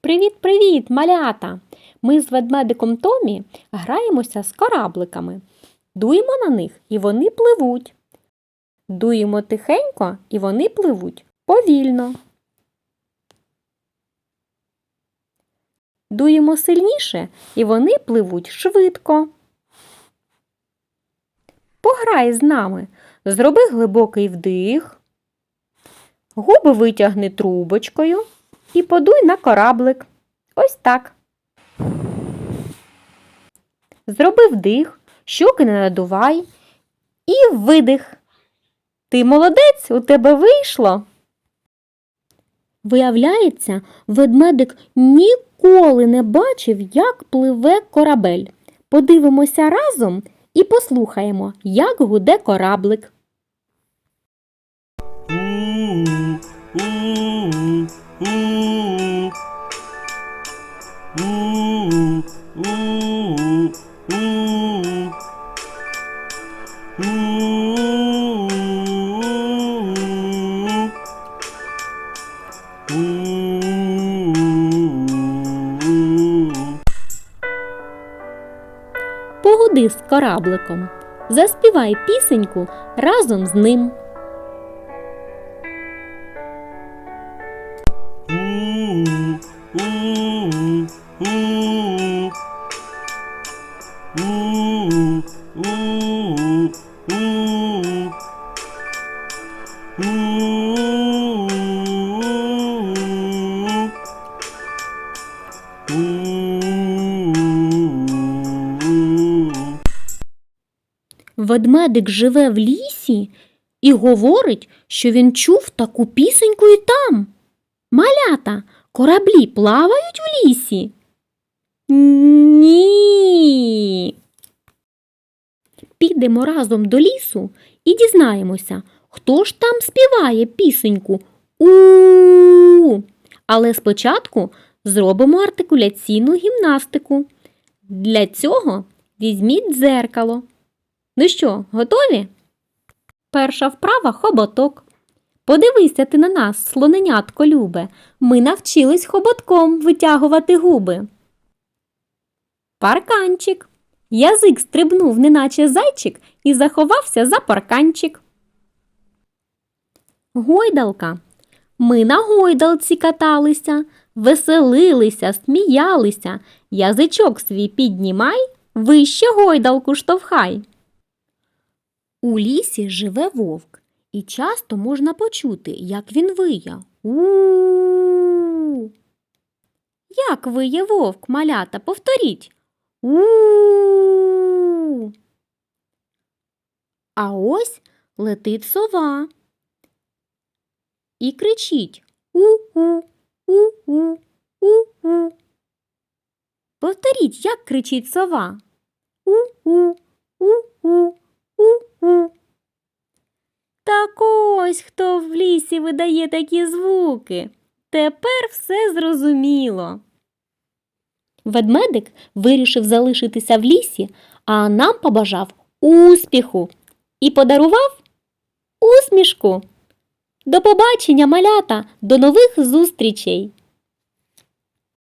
Привіт-привіт, малята! Ми з ведмедиком Томі граємося з корабликами. Дуємо на них і вони пливуть. Дуємо тихенько і вони пливуть повільно. Дуємо сильніше і вони пливуть швидко. Пограй з нами. Зроби глибокий вдих. Губи витягни трубочкою і подуй на кораблик. Ось так. Зроби вдих, щоки не надувай і видих. Ти молодець, у тебе вийшло. Виявляється, ведмедик ніколи не бачив, як пливе корабель. Подивимося разом і послухаємо, як гуде кораблик. Погуди з корабликом. Заспівай пісеньку разом з ним. Ведмедик живе в лісі і говорить, що він чув таку пісеньку і там. Малята, кораблі плавають в лісі? Ні. Підемо разом до лісу і дізнаємося, хто ж там співає пісеньку у. Але спочатку зробимо артикуляційну гімнастику. Для цього візьміть дзеркало. Ну що, готові? Перша вправа хоботок. Подивися ти на нас, слоненятко любе. Ми навчились хоботком витягувати губи. Парканчик. Язик стрибнув, неначе зайчик, і заховався за парканчик. Гойдалка. Ми на гойдалці каталися, веселилися, сміялися. Язичок свій піднімай, вище гойдалку штовхай. У лісі живе вовк, і часто можна почути, як він виє. у Як виє вовк, малята, повторіть. у А ось летить сова. І кричить у-у, у-у, у-у. Повторіть, як кричить сова. У-у. У-у. Так ось хто в лісі видає такі звуки. Тепер все зрозуміло. Ведмедик вирішив залишитися в лісі, а нам побажав успіху і подарував усмішку. До побачення, малята, до нових зустрічей!